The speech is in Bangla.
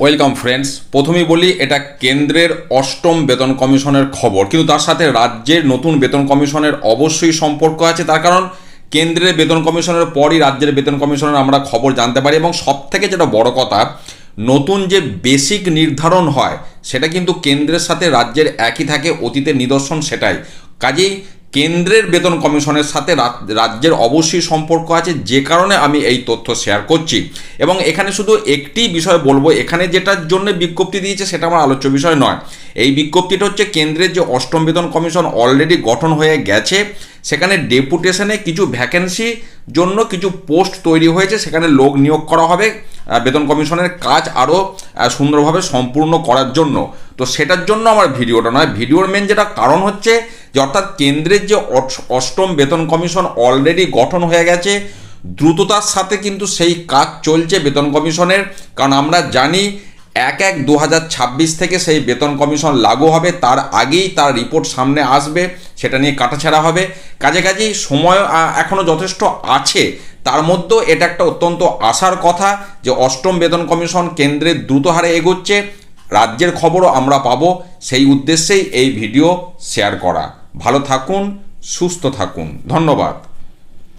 ওয়েলকাম ফ্রেন্ডস প্রথমেই বলি, এটা কেন্দ্রের অষ্টম বেতন কমিশনের খবর। কিন্তু তার সাথে রাজ্যের নতুন বেতন কমিশনের অবশ্যই সম্পর্ক আছে। তার কারণ, কেন্দ্রের বেতন কমিশনের পরই রাজ্যের বেতন কমিশনের আমরা খবর জানতে পারি। এবং সব থেকে যেটা বড় কথা, নতুন যে বেসিক নির্ধারণ হয়, সেটা কিন্তু কেন্দ্রের সাথে রাজ্যের একই থাকে, অতীতের নিদর্শন সেটাই। কাজেই কেন্দ্রের বেতন কমিশনের সাথে রাজ্যের অবশ্যই সম্পর্ক আছে, যে কারণে আমি এই তথ্য শেয়ার করছি। এবং এখানে শুধু একটি বিষয় বলব, এখানে যেটার জন্য বিজ্ঞপ্তি দিয়েছে সেটা আমার আলোচ্য বিষয় নয়। এই বিজ্ঞপ্তিটা হচ্ছে কেন্দ্রের যে অষ্টম বেতন কমিশন অলরেডি গঠন হয়ে গেছে, সেখানে ডেপুটেশনে কিছু ভ্যাকেন্সি জন্য কিছু পোস্ট তৈরি হয়েছে, সেখানে লোক নিয়োগ করা হবে। বেতন কমিশনের কাজ আরও সুন্দরভাবে সম্পূর্ণ করার জন্য। তো সেটার জন্য আমার ভিডিওটা নয়। ভিডিওর মেন যেটা কারণ হচ্ছে যে, অর্থাৎ কেন্দ্রের যে অষ্টম বেতন কমিশন অলরেডি গঠন হয়ে গেছে, দ্রুততার সাথে কিন্তু সেই কাজ চলছে বেতন কমিশনের। কারণ আমরা জানি এক এক দু থেকে সেই বেতন কমিশন লাগু হবে, তার আগেই তার রিপোর্ট সামনে আসবে, সেটা নিয়ে কাটাছাড়া হবে। কাজে কাজেই সময় এখনও যথেষ্ট আছে, তার মধ্যেও এটা একটা অত্যন্ত আশার কথা যে অষ্টম বেতন কমিশন কেন্দ্রের দ্রুত হারে এগোচ্ছে। রাজ্যের খবরও আমরা পাবো, সেই উদ্দেশ্যেই এই ভিডিও শেয়ার করা। ভালো থাকুন, সুস্থ থাকুন। ধন্যবাদ।